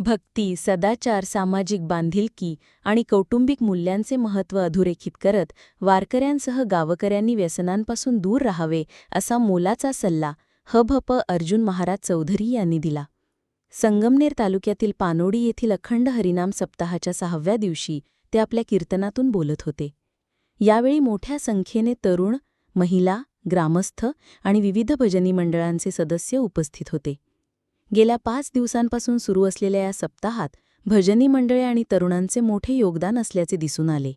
भक्ती सदाचार सामाजिक बांधिलकी आणि कौटुंबिक मूल्यांचे महत्त्व अधोरेखित करत वारकऱ्यांसह गावकऱ्यांनी व्यसनांपासून दूर राहावे असा मोलाचा सल्ला हभप अर्जुन महाराज चौधरी यांनी दिला. संगमनेर तालुक्यातील पानोडी येथील अखंड हरिनाम सप्ताहाच्या सहाव्या दिवशी ते आपल्या कीर्तनातून बोलत होते. यावेळी मोठ्या संख्येने तरुण महिला ग्रामस्थ आणि विविध भजनी मंडळांचे सदस्य उपस्थित होते. गेल्या पाच दिवसांपासून सुरू असलेल्या या सप्ताहात भजनी मंडळे आणि तरुणांचे मोठे योगदान असल्याचे दिसून आले.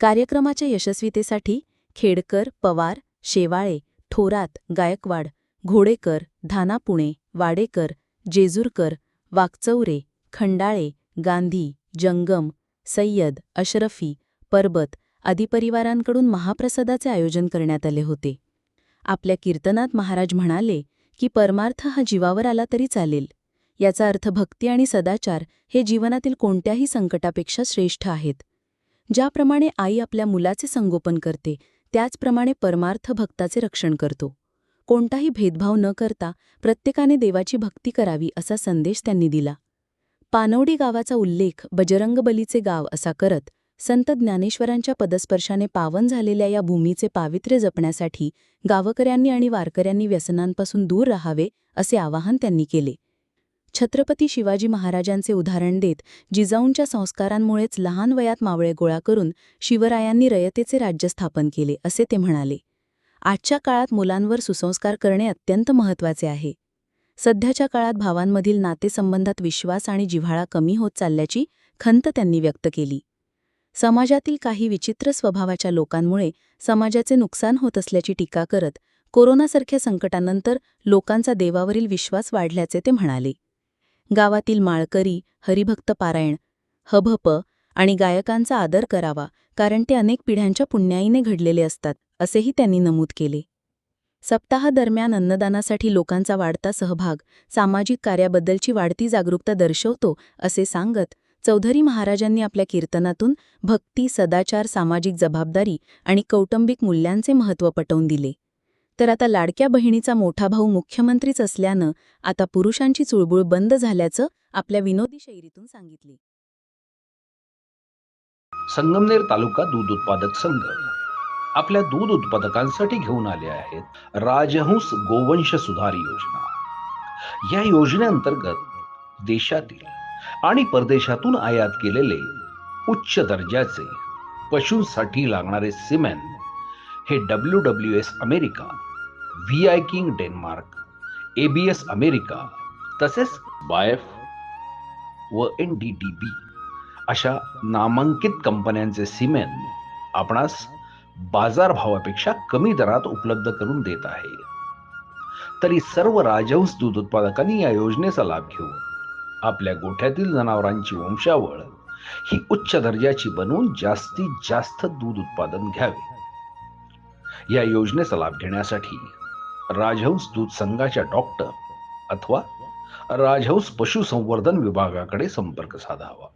कार्यक्रमाच्या यशस्वीतेसाठी खेडकर पवार शेवाळे थोरात गायकवाड घोडेकर धाना पुणे वाडेकर जेजूरकर वाकचौरे खंडाळे गांधी जंगम सय्यद अशरफी परबत आदी परिवारांकडून महाप्रसादाचे आयोजन करण्यात आले होते. आपल्या कीर्तनात महाराज म्हणाले की परमार्थ हा जीवावर आला तरी चालेल. याचा अर्थ भक्ती आणि सदाचार हे जीवनातील कोणत्याही संकटापेक्षा श्रेष्ठ आहेत. ज्याप्रमाणे आई आपल्या मुलाचे संगोपन करते त्याचप्रमाणे परमार्थ भक्ताचे रक्षण करतो. कोणताही भेदभाव न करता प्रत्येकाने देवाची भक्ती करावी असा संदेश त्यांनी दिला. पानवडी गावाचा उल्लेख बजरंगबलीचे गाव असा करत संत ज्ञानेश्वरांच्या पदस्पर्शाने पावन झालेल्या या भूमीचे पावित्र्य जपण्यासाठी गावकऱ्यांनी आणि वारकऱ्यांनी व्यसनांपासून दूर राहावे असे आवाहन त्यांनी केले. छत्रपती शिवाजी महाराजांचे उदाहरण देत जिजाऊंच्या संस्कारांमुळेच लहान वयात मावळे गोळा करून शिवरायांनी रयतेचे राज्य स्थापन केले असे ते म्हणाले. आजच्या काळात मुलांवर सुसंस्कार करणे अत्यंत महत्त्वाचे आहे. सध्याच्या काळात भावांमधील नातेसंबंधात विश्वास आणि जिव्हाळा कमी होत चालल्याची खंत त्यांनी व्यक्त केली. समाजातील काही विचित्र स्वभावाच्या लोकांमुळे समाजाचे नुकसान होत असल्याची टीका करत कोरोनासारख्या संकटानंतर लोकांचा देवावरील विश्वास वाढल्याचे ते म्हणाले. गावातील माळकरी हरिभक्त पारायण हभप आणि गायकांचा आदर करावा कारण ते अनेक पिढ्यांच्या पुण्याईने घडलेले असतात असेही त्यांनी नमूद केले. सप्ताहादरम्यान अन्नदानासाठी लोकांचा वाढता सहभाग सामाजिक कार्याबद्दलची वाढती जागरूकता दर्शवतो असे सांगत चौधरी महाराजांनी आपल्या कीर्तनातून भक्ती सदाचार सामाजिक जबाबदारी आणि कौटुंबिक मूल्यांचे महत्त्व पटवून दिले. तर आता लाडक्या बहिणीचा मोठा भाऊ मुख्यमंत्रीच असल्यानं आता पुरुषांची चुळबुळ बंद झाल्याचं आपल्या विनोदी शैलीतून सांगितले. संगमनेर तालुका दूध उत्पादक संघ. आपल्या दूध उत्पादकांसाठी घेऊन आले आहेत राजहंस गोवंश सुधार योजना. या योजनेअंतर्गत देशातील आणि परदेशातून आयात केलेले उच्च दर्जाचे पशूंसाठी लागणारे सिमेंट हे W W S America V I king Denmark ABS America तसेच बायफ व एन डी डी बी अशा नामांकित कंपन्यांचे सिमेंट आपणास बाजारभावापेक्षा कमी दरात उपलब्ध करून देत आहे. तरी सर्व राजहंस दूध उत्पादकांनी या योजनेचा लाभ घेऊन आपल्या गोठ्यातील जनावरांची वंशावळ ही उच्च दर्जाची बनवून जास्तीत जास्त दूध उत्पादन घ्यावे. या योजनेचा लाभ घेण्यासाठी राजहंस दूध संघाच्या डॉक्टर अथवा राजहंस पशुसंवर्धन विभागाकडे संपर्क साधावा.